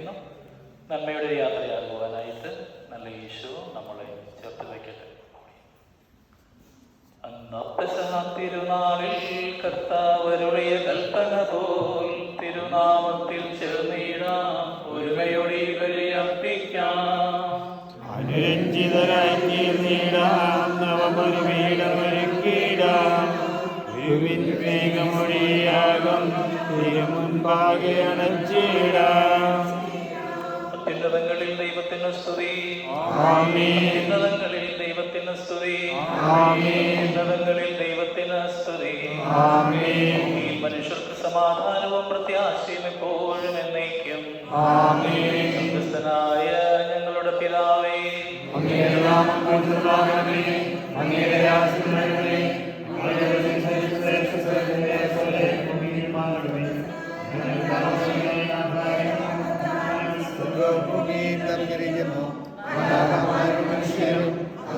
സമർപ്പിക്കുന്നു നന്മയുടെ യാത്രയാകുവാനായിട്ട് നല്ല ഈശോ നമ്മളെ ചേർത്ത് വയ്ക്കട്ടെ തിരുനാളിൽ കർത്താവരുളിയ കൽപ്പന പോൽ തിരുനാമത്തിൽ ചേർന്നിടാം ഒരുമയോടെ ഗുരുവിൻ വേഗമൊഴിയാകും തിരുമുൻപാകെ അണച്ചിടാം അത്യുന്നതങ്ങളിൽ ദൈവത്തിന് സ്തുതി. ഉന്നതങ്ങളിൽ ദൈവത്തിന് സ്തുതി. ഉന്നതങ്ങളിൽ ദൈവത്തിന് സ്തുതി. ഈ മനുഷ്യർക്ക് സമാധാനവും പ്രത്യാശയും എപ്പോഴും എന്നേക്കും. ക്രിസ്തനായ ഞങ്ങളുടെ പിതാവേ. അങ്ങേ നാമം പൂജിതമാകണമേ അങ്ങയുടെ രാജ്യം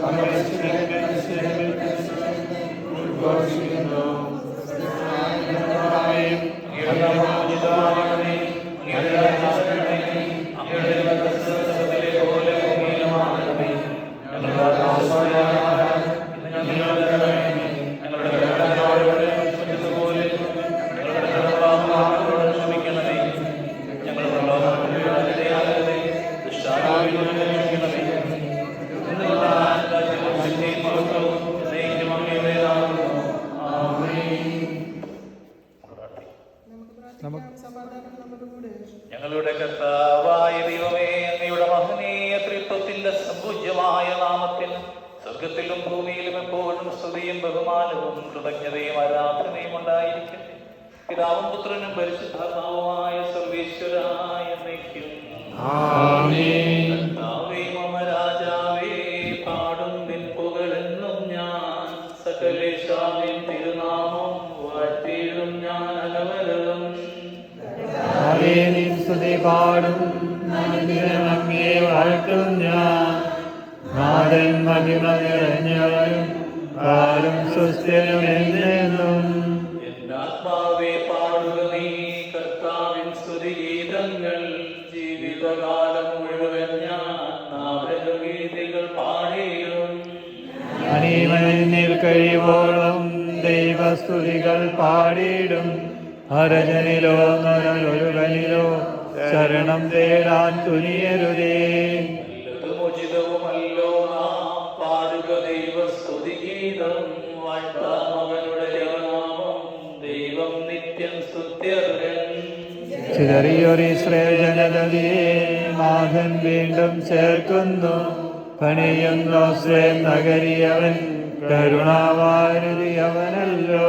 Amen. കൃതജ്ഞതയും ആരാധനയും ഉണ്ടായിരിക്കട്ടെ. പിതാവും പുത്രനും പരിശുദ്ധാത്മാവുമായ സർവേശ്വരായ രാജാവേ പാടും നിൻ പുകഴെന്നും ഞാൻ സകലേശാവിൻ തിരുനാമം വാഴ്ത്തിയിടും ഞാൻ പാടും ഞാൻ. നാഥൻ മഹിമ നിറഞ്ഞവനും കാലും സുസ്ഥിരം എന്നെന്നും എന്റെ ആത്മാവേ പാടുക നീ കർത്താവിൻ സ്തുതിഗീതങ്ങൾ. ജീവിതകാലം മുഴുവൻ ഞാൻ നാദഗീതികൾ പാടിയിടും. അനീമനിൽ കഴിവോളം ദൈവസ്തുതികൾ പാടിയിടും. ഹരജനിലോ നരനൊരുവനിലോ ശരണം തേടാൻ തുനിയരുതേ. ചിതറിയൊരു ശ്രേജനതീ മാധൻ വീണ്ടും ചേർക്കുന്നു. പണിയുന്നു സ്വയം നഗരിയവൻ കരുണാവാരുതിയവനല്ലോ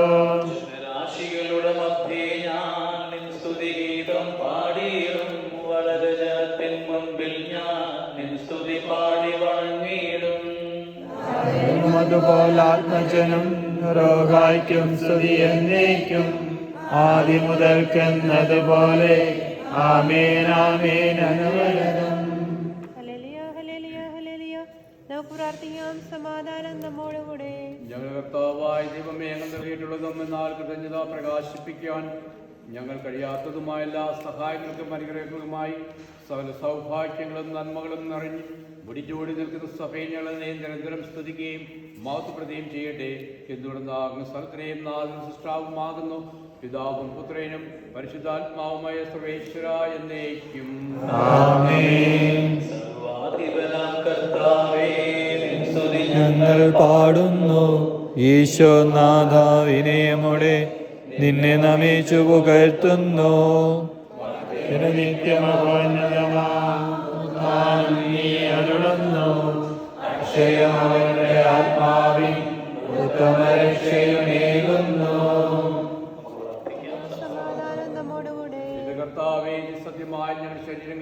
രാശികളുടെ മധ്യേ ഞാൻ നിൻ സ്തുതിഗീതം പാടിയിടും. വളരെ ജനത്തിൻ മുൻപിൽ ഞാൻ നിൻ സ്തുതി പാടി വണങ്ങിയിടും. അതുപോലാത്മജനും രോഗായ്ക്കും സ്തുതി എന്നേക്കും. ആദ്യ മുതൽക്കെന്നതുപോലെ ആമേൻ ആമേൻ അനുവരതം ഹല്ലേലൂയ, ഹല്ലേലൂയ, ഹല്ലേലൂയ. നമുക്ക് പ്രാർത്ഥിക്കാം സമാധാനം നമ്മോടുകൂടെ. ഞങ്ങൾ കർത്താവായ ദൈവമേ ഞങ്ങൾ നൽകിയിട്ടുള്ളതും എന്നാൽ കൃതജ്ഞത പ്രകാശിപ്പിക്കാൻ ഞങ്ങൾ കഴിയാത്തതുമായ എല്ലാ സഹായങ്ങൾക്കും അനുഗ്രഹങ്ങളുമായി സകല സൗഭാഗ്യങ്ങളും നന്മകളും നിറഞ്ഞ് മുടിച്ചോടി നിൽക്കുന്ന സഭയെ ഞങ്ങൾ നിരന്തരം സ്തുതിക്കുകയും മാതൃപ്രതിയും ചെയ്യട്ടെ. എന്തുകൊണ്ടെന്ന് അങ്ങ് സ്ഥലത്തിനെയും നാഥനും സൃഷ്ടാവുമാകുന്നു. പിതാവും പുത്രനും പരിശുദ്ധാത്മാവുമായ സർവേശ്വര എന്നേക്കും. ആമേൻ. സർവാധിപനാം കർത്താവേ നിൻ സ്തുതി ഞങ്ങൾ പാടുന്നു. ഈശോനാഥ വിനയമുടെ നിന്നെ നമിച്ചു പുകഴ്ത്തുന്നു. നീ അരുളുന്നു. അക്ഷയമവരുടെ ആത്മാവിൻ ഉത്തമരക്ഷയുമേകുന്നു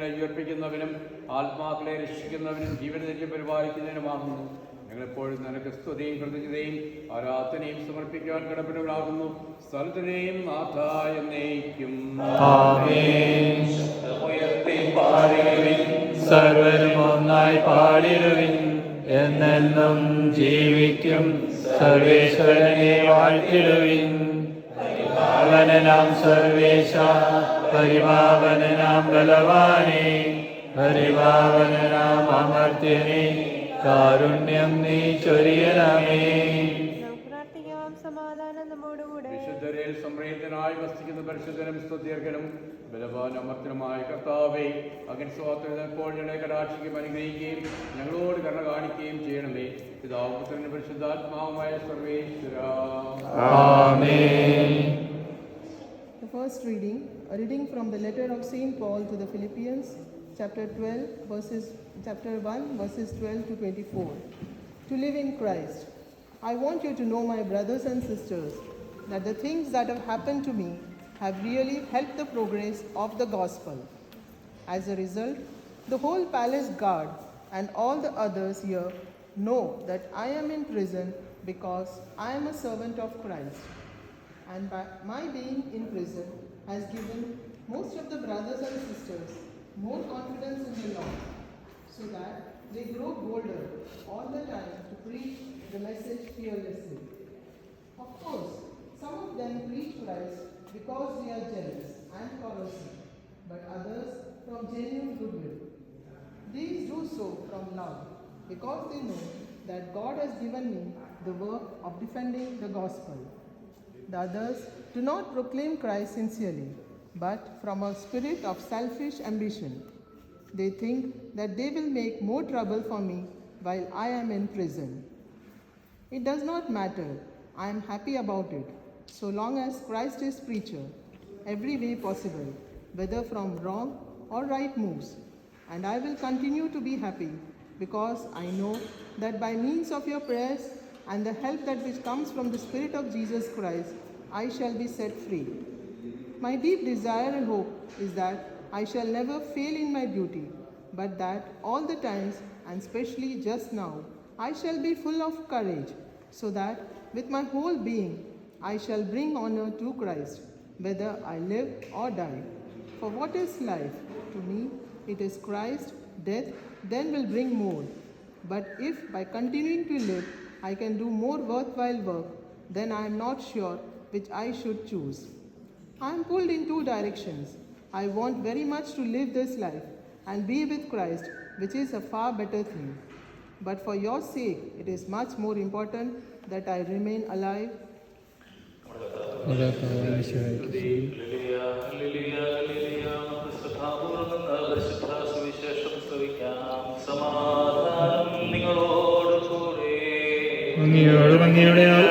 ഞങ്ങൾ അയ്യർപ്പിക്കുന്നവനും ആത്മാക്കളെ രക്ഷിക്കുന്നവനും ജീവനതിരിച്ച് പരിപാലിക്കുന്നതിനുമാകുന്നു ഞങ്ങളെപ്പോഴും നിനക്ക് സ്തുതിയും കൃതജ്ഞതയും ആരാധനയും സമർപ്പിക്കാൻ കടപ്പെട്ടവരാകുന്നു സ്ഥലത്തിനെയും നാഥ എന്നേക്കും. ആമേൻ. ഉയർത്തി പാടുവിൻ സർവരും ഒന്നായി പാടിടുവിൻ. എന്നെന്നും ജീവിക്കും സർവേശ്വരനെ വാഴ്ത്തിടുവിൻ. സർവേശ പരിപാവനാം ബലവാനെ പരിപാവനാം അമർത്യനെ കാരുണ്യം നീ ചൊരിയണമേ വിശുദ്ധരിൽ വസിക്കുന്ന പരിശുദ്ധനും സ്തുത്യർക്കനും ബലവാൻ അമർത്തനുമായ കർത്താവെ അകൻ സ്വാതന്ത്ര്യപ്പോൾ ഞങ്ങളെ കടാക്ഷിക്കും അനുഗ്രഹിക്കുകയും ഞങ്ങളോട് കരുണ കാണിക്കുകയും ചെയ്യണമേ. പിതാവ് പുത്രന് പരിശുദ്ധാത്മാവുമായ സർവേശ്വര. first reading, a reading from the letter of St. Paul to the Philippians, chapter 12, verses, chapter 1, verses 12 to 24. To live in Christ. I want you to know, my brothers and sisters, that the things that have happened to me have really helped the progress of the gospel. As a result, the whole palace guard and all the others here know that I am in prison because I am a servant of Christ and by my being in prison has given most of the brothers and sisters more confidence in the Lord, so that they grow bolder all the time to preach the message fearlessly. Of course, some of them preach Christ because they are jealous and corrosive, but others from genuine goodwill. These do so from love, because they know that God has given me the work of defending the gospel. The others do not proclaim Christ sincerely, but from a spirit of selfish ambition. They think that they will make more trouble for me while I am in prison. It does not matter. I am happy about it, so long as Christ is preacher, every way possible, whether from wrong or right moves. And I will continue to be happy because I know that by means of your prayers and the help that which comes from the Spirit of Jesus Christ, I shall be set free. My deep desire and hope is that I shall never fail in my duty, but that all the times, and especially just now, I shall be full of courage, so that with my whole being I shall bring honor to Christ, whether I live or die. For what is life? To me, it is Christ, death then will bring more. But if by continuing to live I can do more worthwhile work, then I am not sure which I should choose. I am pulled in two directions. I want very much to live this life and be with Christ, which is a far better thing. But for your sake, it is much more important that I remain alive hallelujah, hallelujah,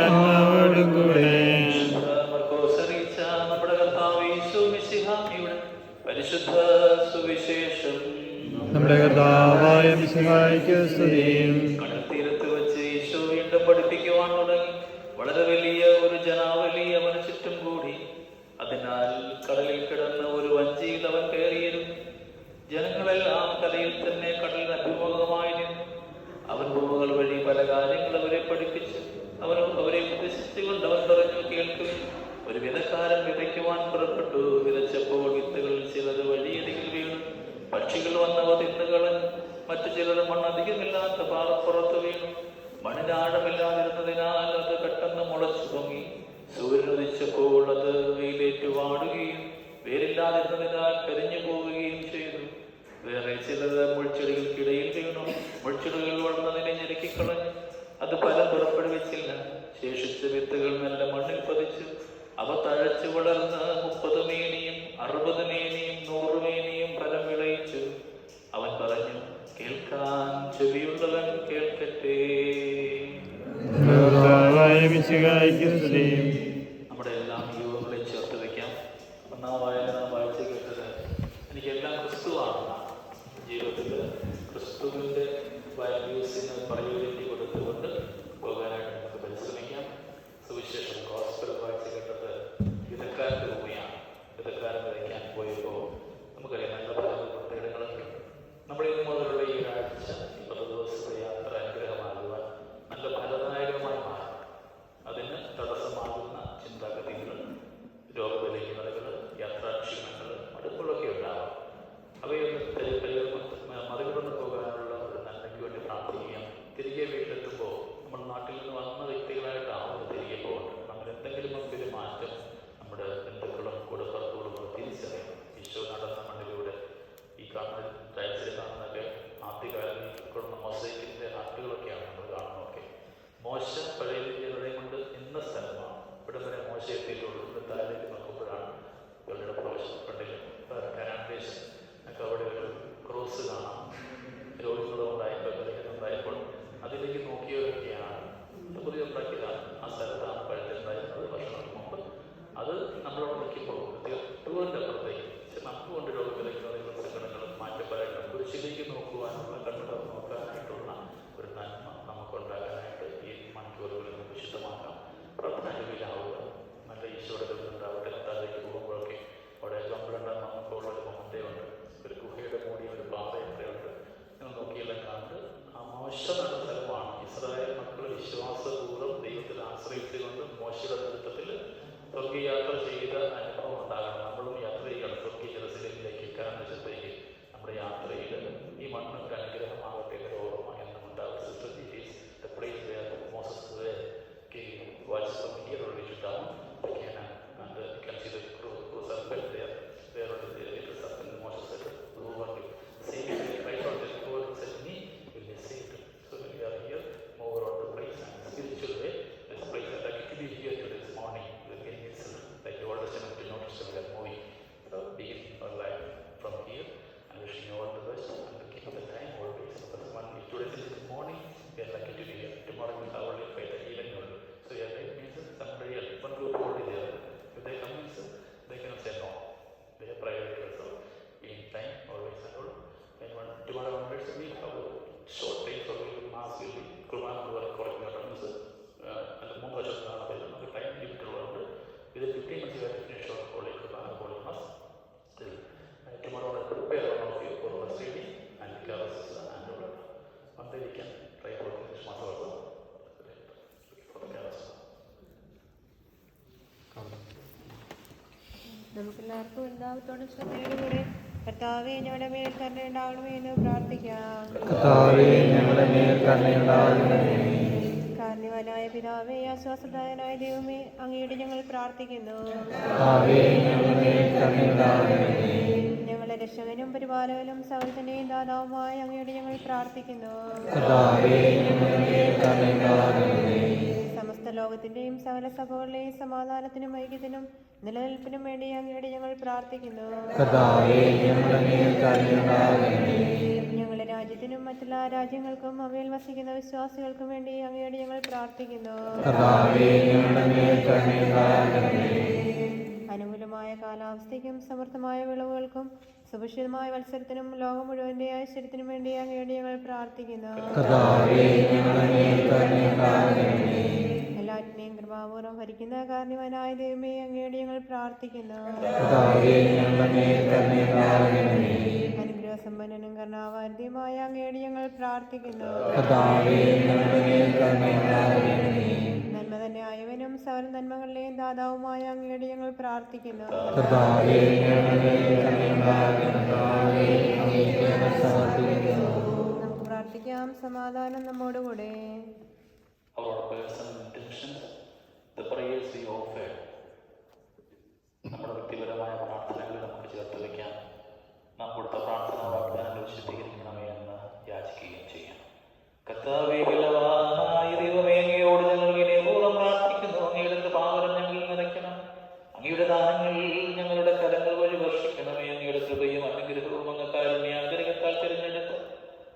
മിശിഹായ്ക്ക് സ്തുതിയും. കടൽത്തീരത്ത് വെച്ച് യേശു വീണ്ടും പഠിപ്പിക്കുവാൻ തുടങ്ങി. വളരെ വലിയ ഒരു ജനാവലി അവന് ചുറ്റും കൂടി. അതിനാൽ കടലിൽ കിടന്ന ഒരു വഞ്ചിയിൽ അവൻ കയറിയിരുന്നു. ജനങ്ങളെല്ലാം കലയിൽ തന്നെ കടലിന് അഭിമുഖമായി നിന്നു. അവൻ ഭൂമുകൾ വഴി പല കാര്യങ്ങൾ അവരെ പഠിപ്പിച്ചു. അവൻ അവരെ ഉപദേശിച്ചുകൊണ്ട് അവൻ പറഞ്ഞു കേൾക്കും ഒരു വിധക്കാരൻ വിതയ്ക്കുവാൻ പുറപ്പെട്ടു. വിതച്ചപ്പോൾ വിത്തുകളിൽ ചിലത് വഴിയരികിൽ വീണു. പക്ഷികൾ വന്നവ തിന്നുകളഞ്ഞു. മറ്റു ചിലർ മണ്ണധികമില്ലാത്ത പാറപ്പുറത്ത് വീണു. മണ്ണിനാഴമില്ലാതിരുന്നതിനാൽ അത് പെട്ടെന്ന് മുളച്ചു പൊങ്ങി. സൂര്യനുദിച്ചപ്പോൾ അത് വെയിലേറ്റ് വാടുകയും വേരില്ലാതിരുന്നതിനാൽ കരിഞ്ഞു പോവുകയും ചെയ്തു. വേറെ ചിലത് മുൾച്ചെടികൾക്കിടയിൽ വീണു. മുൾച്ചെടികൾ വളർന്നതിനെ ഞെരുക്കിക്കളഞ്ഞു. അത് ഫലം പുറപ്പെടുവിച്ചില്ല. സ്തുതിയും. നമ്മുടെ എല്ലാം യുവങ്ങളെ ചേർത്ത് വയ്ക്കാം ഒന്നാം വായന വായിച്ചു കേട്ടത് എനിക്കെല്ലാം ക്രിസ്തുവാണ്. ജീവിതത്തിൽ ക്രിസ്തുവിന്റെ വാല്യൂസിന് പ്രയോജനം കൊടുത്തുകൊണ്ട് പോകാനായിട്ട് നമുക്ക് പരിശ്രമിക്കാം. സുവിശേഷം ഹോസ്പിറ്റൽ വായിച്ചു കേട്ടത് വിധക്കാരന്റെ ഭൂമിയാണ് വിധക്കാരൻ വയ്ക്കാൻ പോയപ്പോൾ മോശ പഴയ ജനതയും കൊണ്ട് നിന്ന സ്ഥലമാണ്. ഇവിടെ വരെ മോശ എത്തിയിട്ടുള്ളൂ. ഇവിടെ താഴേക്ക് നോക്കുമ്പോഴാണ് ഇവരുടെ പ്രവേശനം പണ്ടിൽ ഒക്കെ അവിടെ ഒരു ക്രോസ് കാണാം. രോഗങ്ങളുണ്ടായപ്പോൾ വിലക്കുന്നുണ്ടായപ്പോൾ അതിലേക്ക് നോക്കിയവരൊക്കെയാണ്. പുതിയ ഉണ്ടാക്കിയതാണ് ആ സ്ഥലത്താണ് പഴയ ഉണ്ടായിരുന്നത്. വർഷങ്ങൾക്ക് മുമ്പ് അത് നമ്മളോട് നിൽക്കുമ്പോൾ തീർത്തുകൊണ്ട് അപ്പുറത്തേക്ക്. നമുക്ക് കൊണ്ട് രോഗം വിലക്കുന്നതിനുള്ള സങ്കടങ്ങളും മാറ്റം പറയണം കുരിശിലേക്ക് നോക്കുവാനുള്ള നമുക്കെല്ലാവർക്കും എല്ലാവത്തോടും ശ്രദ്ധയോടുകൂടെ കർത്താവെ ഞങ്ങളുടെ മേൽ കരുണയുണ്ടാവണമേ എന്ന് പ്രാർത്ഥിക്കാം. കർത്താവേ ഞങ്ങളുടെ മേൽ കരുണയുണ്ടാകണമേ കാരണവാനായ പിതാവേ ആശ്വാസദായനായ ദൈവമേ അങ്ങയുടെ ഞങ്ങൾ പ്രാർത്ഥിക്കുന്നു. ഞങ്ങളുടെ രക്ഷകനും പരിപാലകനും സഹോദരനെയും ദാതാവുമായ അങ്ങയുടെ ഞങ്ങൾ പ്രാർത്ഥിക്കുന്നു. സമസ്ത ലോകത്തിന്റെയും സകല സഭകളുടെയും സമാധാനത്തിനും ഐക്യത്തിനും നിലനിൽപ്പിനും വേണ്ടി അങ്ങയുടെ ഞങ്ങൾ പ്രാർത്ഥിക്കുന്നു. ഞങ്ങളുടെ രാജ്യത്തിനും മറ്റുള്ള രാജ്യങ്ങൾക്കും അവയിൽ വസിക്കുന്ന വിശ്വാസികൾക്കും വേണ്ടി അങ്ങയോട് ഞങ്ങൾ പ്രാർത്ഥിക്കുന്നു. അനുകൂലമായ കാലാവസ്ഥയ്ക്കും സമർത്ഥമായ വിളവുകൾക്കും സുഭിക്ഷിതമായ മത്സരത്തിനും ലോകം മുഴുവന്റെ ഐശ്വര്യത്തിനും വേണ്ടി അങ്ങയോട് ഞങ്ങൾ പ്രാർത്ഥിക്കുന്നു. കൃപാപൂർവം ഭരിക്കുന്ന കാരണവനായ ദൈവമേ അങ്ങയുടെ ഞങ്ങൾ പ്രാർത്ഥിക്കുന്നു. അനുഗ്രഹസമ്പന്നനും കരുണാവാദ്യമായ അങ്ങയോട് ഞങ്ങൾ പ്രാർത്ഥിക്കുന്നു. നന്മ തന്നെ ആയവനും സകല നന്മകളിലെയും ദാതാവുമായ അങ്ങേടി ഞങ്ങൾ പ്രാർത്ഥിക്കുന്നു. നമുക്ക് പ്രാർത്ഥിക്കാം. സമാധാനം നമ്മോടുകൂടെ. Our വാഗ്ദാനങ്ങൾ വിശദീകരിക്കണമേ എന്ന് യാചിക്കുകയും ചെയ്യണം. കർത്താവേ ബലവാനായ ദൈവമേ അങ്ങയോട് ഞങ്ങൾ വിനയപൂർവം പ്രാർത്ഥിക്കുന്നു. അങ്ങയുടെ പാവനം ഞങ്ങൾ നിറയ്ക്കണം. അങ്ങയുടെ ദാനങ്ങൾ ഞങ്ങളുടെ കരങ്ങൾ വഴി വർഷിക്കണമേ. അങ്ങയുടെ കൃപയും അനുഗ്രഹവും അങ്ങ് കാരുണ്യാന്തരികത്താൽ തിരഞ്ഞെടുത്ത്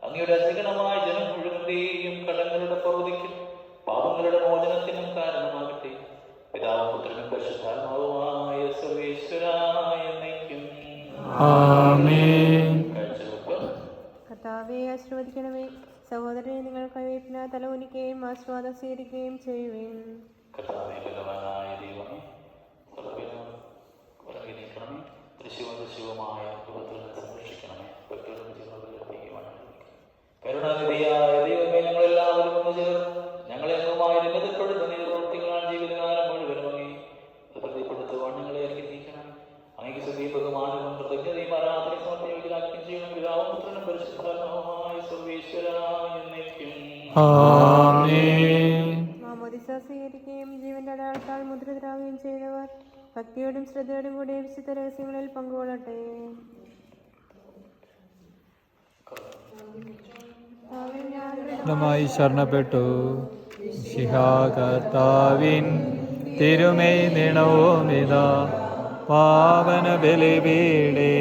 അങ്ങയുടെ അധികണമായ ജനം മുഴുവന്റെയും കടങ്ങളുടെ പ്രവൃത്തിക്കും പാപങ്ങളുടെ മോചനത്തിനും കാരണമാകട്ടെ. പിതാവും പുത്രനും പരിശുദ്ധാത്മാവുമായ സർവേശ്വരായ നയിക്കും കർത്താവെ ആശീർവദിക്കണമേ. സഹോദരനെ നിങ്ങൾ കൈവയ്പിന് തലകുനിക്കുകയും ആസ്വാദം സ്വീകരിക്കുകയും ചെയ്യുവേൻ. ബലവാനായ ദൈവമേ ഞങ്ങളെല്ലാവരും ഞങ്ങളെ എന്നുമായി നിബന്ധപ്പെടുന്ന മാമോദിസ സ്വീകരിക്കുകയും ജീവന്റെ അടയാളത്താൽ മുദ്രിതരാകുകയും ചെയ്തവർ ഭക്തിയോടും ശ്രദ്ധയോടും കൂടി വിശുദ്ധ രഹസ്യങ്ങളിൽ പങ്കുകൊള്ളട്ടെ. മായി ശരണപ്പെട്ടു. ശിഹാകർത്താവിൻ തിരുമൈ നിണവുമിത പാവന ബലിപീടേ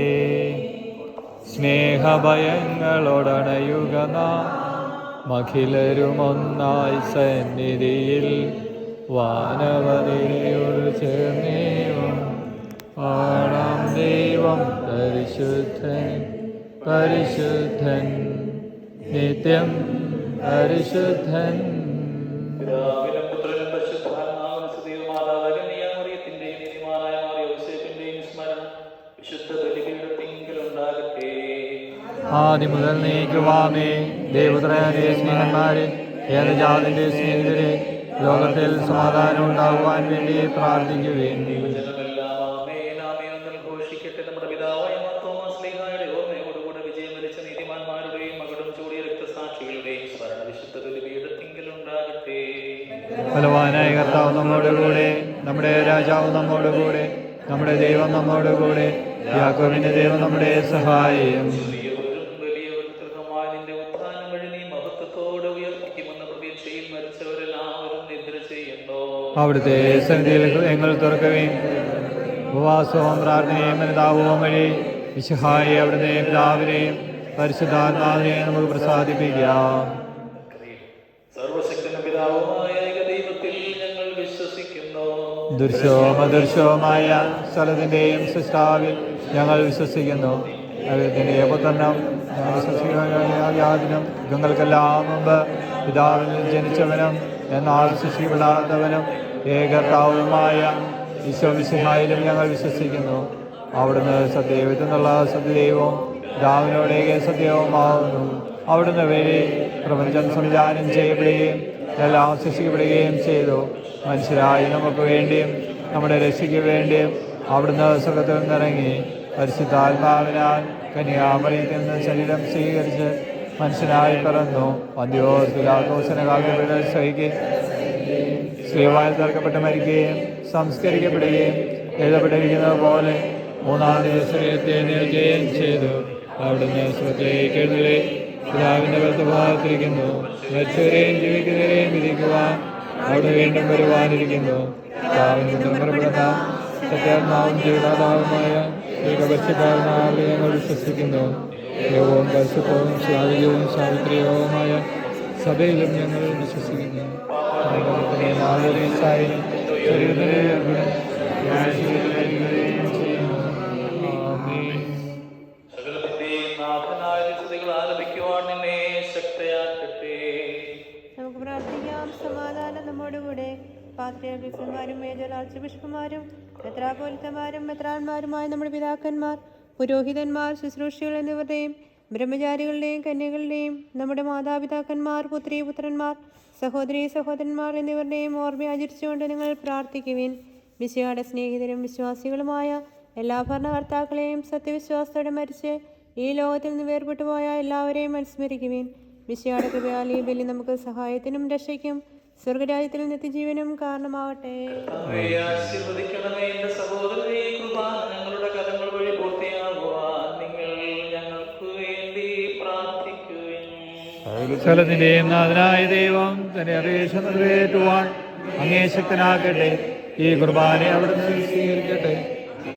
സ്നേഹഭയങ്ങളോടണയുക നാം. മഖിലരുമൊന്നായി സന്നിധിയിൽ വാനവതിയോട് ചേർന്നേവും പാടാം ദൈവം പരിശുദ്ധൻ പരിശുദ്ധൻ നിത്യം പരിശുദ്ധൻ. ആദ്യം മുതൽ നീക്കുവാമേ. ദേവത്രയായ സ്നേഹന്മാരെ ജാതിന്റെ സ്നേഹിതരെ ലോകത്തിൽ സമാധാനം ഉണ്ടാകുവാൻ വേണ്ടി പ്രാർത്ഥിക്കുവേൻ. ഫലവാനായ കർത്താവ് ആമേൻ കൂടെ നമ്മുടെ പിതാവായ മാർത്തോമാ കൂടെ നമ്മുടെ രാജാവ് നമ്മോടുകൂടെ നമ്മുടെ ദൈവം നമ്മോടുകൂടെ യാക്കോബിന്റെ ദൈവം നമ്മുടെ സഹായം അവിടുത്തെ സന്നിധിയിൽ ഹൃദയങ്ങൾ തുറക്കുകയും ഉപവാസവും പ്രാർത്ഥനയും അനുതാപവും വഴി വിശുഹായി അവിടുത്തെ പിതാവിനെയും പരിശുദ്ധാത്മാവിനെയും നമുക്ക് പ്രസാദിപ്പിക്കാം. അദൃശ്യവുമായ സ്ഥലത്തിന്റെയും സൃഷ്ടാവിൽ ഞങ്ങൾ വിശ്വസിക്കുന്നു. അദ്ദേഹത്തിന്റെ പുത്രനും വിശ്വസിക്കുന്നതിനും യാതിനും യുഗങ്ങൾക്കെല്ലാം മുമ്പ് പിതാവിൽ ജനിച്ചവനും എന്നാൽ സൃഷ്ടിപ്പെടാത്തവനും ഏകർത്താവുമായ വിശ്വവിശുഹായിലും ഞങ്ങൾ വിശ്വസിക്കുന്നു. അവിടുന്ന് സത്യദൈവത്തിൽ നിന്നുള്ള സത്യദൈവവും ദാവിനോട് ഏക സത്യവുമാവുന്നു. അവിടുന്ന് വഴി പ്രപഞ്ചം സംവിധാനം ചെയ്യപ്പെടുകയും എല്ലാം ആശ്വസിക്കപ്പെടുകയും ചെയ്തു. മനുഷ്യരായി നമുക്ക് വേണ്ടിയും നമ്മുടെ രക്ഷയ്ക്ക് വേണ്ടിയും അവിടുന്ന് സുഖത്തിൽ നിന്നിറങ്ങി പരിശുദ്ധാത്മാവിനാൽ കന്യാമറിയത്തിൽ നിന്ന് ശരീരം സ്വീകരിച്ച് മനുഷ്യനായി പിറന്നു. അന്ത്യോസ്ലാഘോഷന കാലത്ത് സഹിക്കുകയും ശ്രീവായിൽ തർക്കപ്പെട്ട് മരിക്കുകയും സംസ്കരിക്കപ്പെടുകയും എഴുതപ്പെട്ടിരിക്കുന്നത് പോലെ മൂന്നാം ദിവസത്തെ എഴുന്നേൽക്കുകയും ചെയ്തു. അവിടുന്ന് സ്വത്തേക്ക് എഴുന്നള്ളി. പിതാവിന്റെ വലത്തുഭാഗത്തിരിക്കുന്നു മരിച്ചവരെയും ജീവിക്കുന്നവരെയും വിധിക്കുവാൻ അവിടെ വീണ്ടും വരുവാനിരിക്കുന്നു. പിതാവിന് സത്യാത്മാവും ഏകപരിശുദ്ധാത്മാവിനെ ഞങ്ങൾ വിശ്വസിക്കുന്നു. ദൈവവും പരിശുദ്ധവും സ്വാഭാവികവും സാവിത്രികവുമായ സഭയിലും ഞങ്ങൾ വിശ്വസിക്കുന്നു. നമുക്ക് പ്രാർത്ഥിക്കാം. സമാധാനം നമ്മോടുകൂടെ പാത്രിയർമാരും മേജർ ആർച്ച് ബിഷപ്പുമാരും മെത്രാപോലിത്തമാരും മെത്രാന്മാരുമായ നമ്മുടെ പിതാക്കന്മാർ പുരോഹിതന്മാർ ശുശ്രൂഷികൾ എന്നിവരുടെയും ബ്രഹ്മചാരികളുടെയും കന്യകളുടെയും നമ്മുടെ മാതാപിതാക്കന്മാർ പുത്രി പുത്രന്മാർ സഹോദരി സഹോദരന്മാർ എന്നിവരുടെയും ഓർമ്മ ആചരിച്ചുകൊണ്ട് നിങ്ങൾ പ്രാർത്ഥിക്കുവിൻ. മിശിയുടെ സ്നേഹിതരും വിശ്വാസികളുമായ എല്ലാ ഭരണകർത്താക്കളെയും സത്യവിശ്വാസത്തോടെ മരിച്ച് ഈ ലോകത്തിൽ നിന്ന് വേർപെട്ടു പോയ എല്ലാവരെയും അനുസ്മരിക്കുവിൻ. മിശിയുടെ കൃപയാൽ ഈ ബലി നമുക്ക് സഹായത്തിനും രക്ഷയ്ക്കും സ്വർഗരാജ്യത്തിൽ നിത്യജീവനും കാരണമാവട്ടെ. സഹോദരനെ സ്ഥലത്തിന്റെയും നാഥനായ ദൈവം തന്റെ അപേക്ഷ നിറവേറ്റുവാൻ അങ്ങേ ഈ കുർബാനെ അവിടുന്ന് സ്വീകരിക്കട്ടെ.